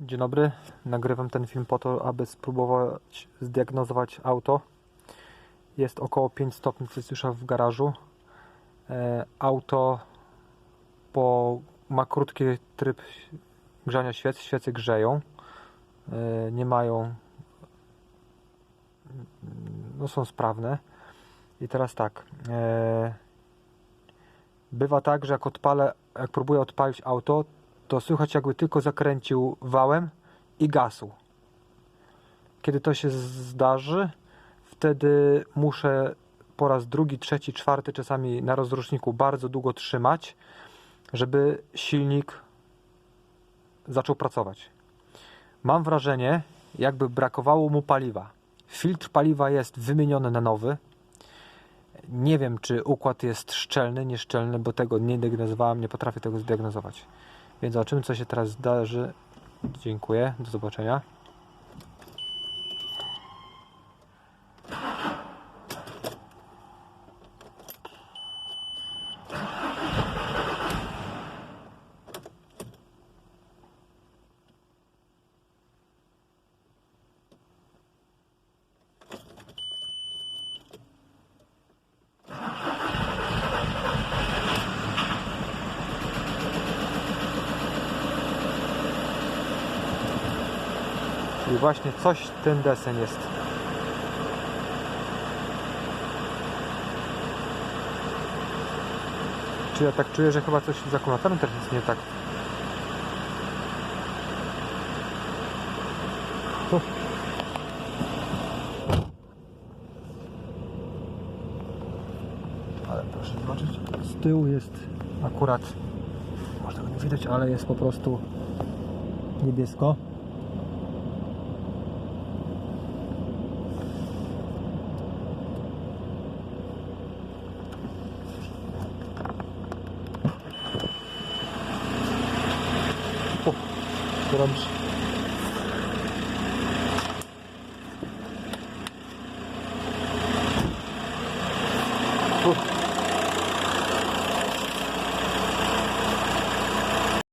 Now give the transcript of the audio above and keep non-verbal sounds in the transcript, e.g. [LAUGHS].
Dzień dobry. Nagrywam ten film po to, aby spróbować zdiagnozować auto. Jest około 5 stopni Celsjusza w garażu. E, Auto po, ma krótki tryb grzania świec. Świece grzeją. E, Nie mają. No są sprawne. I teraz tak. e, Bywa tak, że jak odpalę, jak próbuję odpalić auto, to słychać jakby tylko zakręcił wałem i gasł. Kiedy to się zdarzy, wtedy muszę po raz drugi, trzeci, czwarty czasami na rozruszniku bardzo długo trzymać, żeby silnik zaczął pracować. Mam wrażenie, jakby brakowało mu paliwa. Filtr paliwa jest wymieniony na nowy. Nie wiem, czy układ jest szczelny, nieszczelny, bo tego nie diagnozowałem, nie potrafię tego zdiagnozować. Więc zobaczymy, co się teraz zdarzy. Dziękuję, do zobaczenia. Czyli właśnie coś ten desen jest. Czy ja tak czuję, że chyba coś z akumulatorem też jest nie tak? [LAUGHS] Ale proszę zobaczyć, z tyłu jest akurat, można go nie widać, ale jest po prostu niebiesko. gramas. Uh.